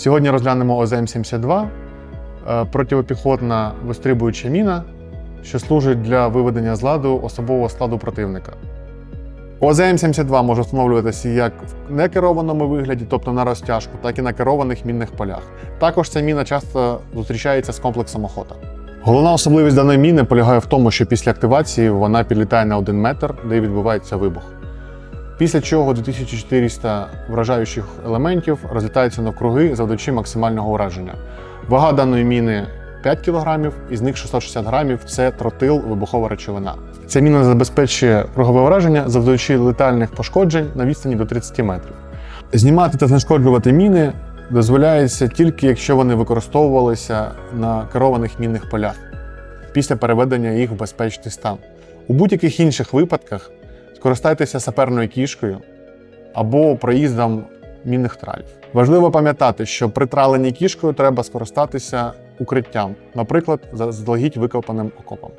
Сьогодні розглянемо ОЗМ-72 е, противопіхотна вистрибуюча міна, що служить для виведення з ладу особового складу противника. ОЗМ-72 може встановлюватися як в некерованому вигляді, тобто на розтяжку, так і на керованих мінних полях. Також ця міна часто зустрічається з комплексом охота. Головна особливість даної міни полягає в тому, що після активації вона підлітає на 1 метр, де відбувається вибух. Після чого 2400 вражаючих елементів розлітаються навкруги, завдаючи максимального ураження. Вага даної міни 5 кг, із них 660 грамів це тротил, вибухова речовина. Ця міна забезпечує кругове враження, завдаючи летальних пошкоджень на відстані до 30 метрів. Знімати та знешкоджувати міни дозволяється тільки якщо вони використовувалися на керованих мінних полях після переведення їх в безпечний стан. У будь-яких інших випадках скористайтеся саперною кішкою або проїздом мінних тралів. Важливо пам'ятати, що при траленні кішкою треба скористатися укриттям, наприклад, заздалегідь викопаним окопом.